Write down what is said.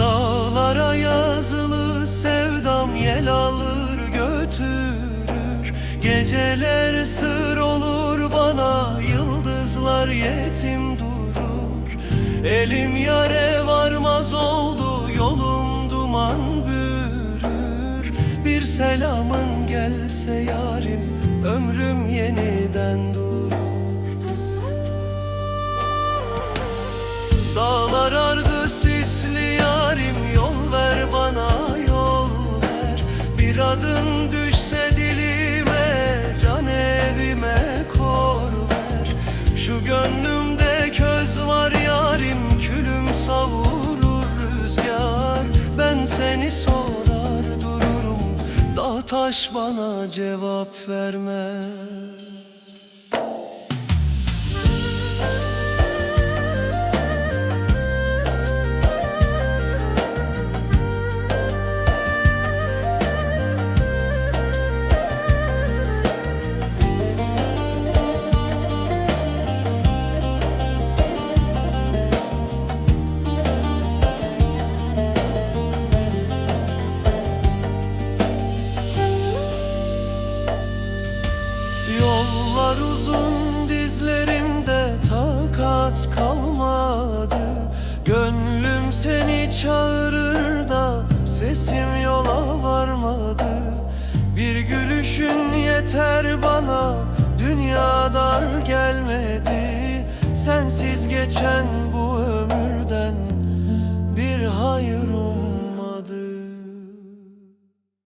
Dağlara yazılı sevdam yel alır götürür. Geceler sır olur bana yıldızlar yetim durur. Elim yare varmaz oldu yolum duman bürür. Bir selamın gelse yarim ömrüm yeni gönlümde köz var yarim Külüm savurur rüzgar. Ben seni sorar dururum Dağ taş bana cevap vermez Yollar uzun dizlerimde takat kalmadı. Gönlüm seni çağırır da sesim yola varmadı. Bir gülüşün yeter bana dünya dar gelmedi. Sensiz geçen bu ömürden bir hayır ummadım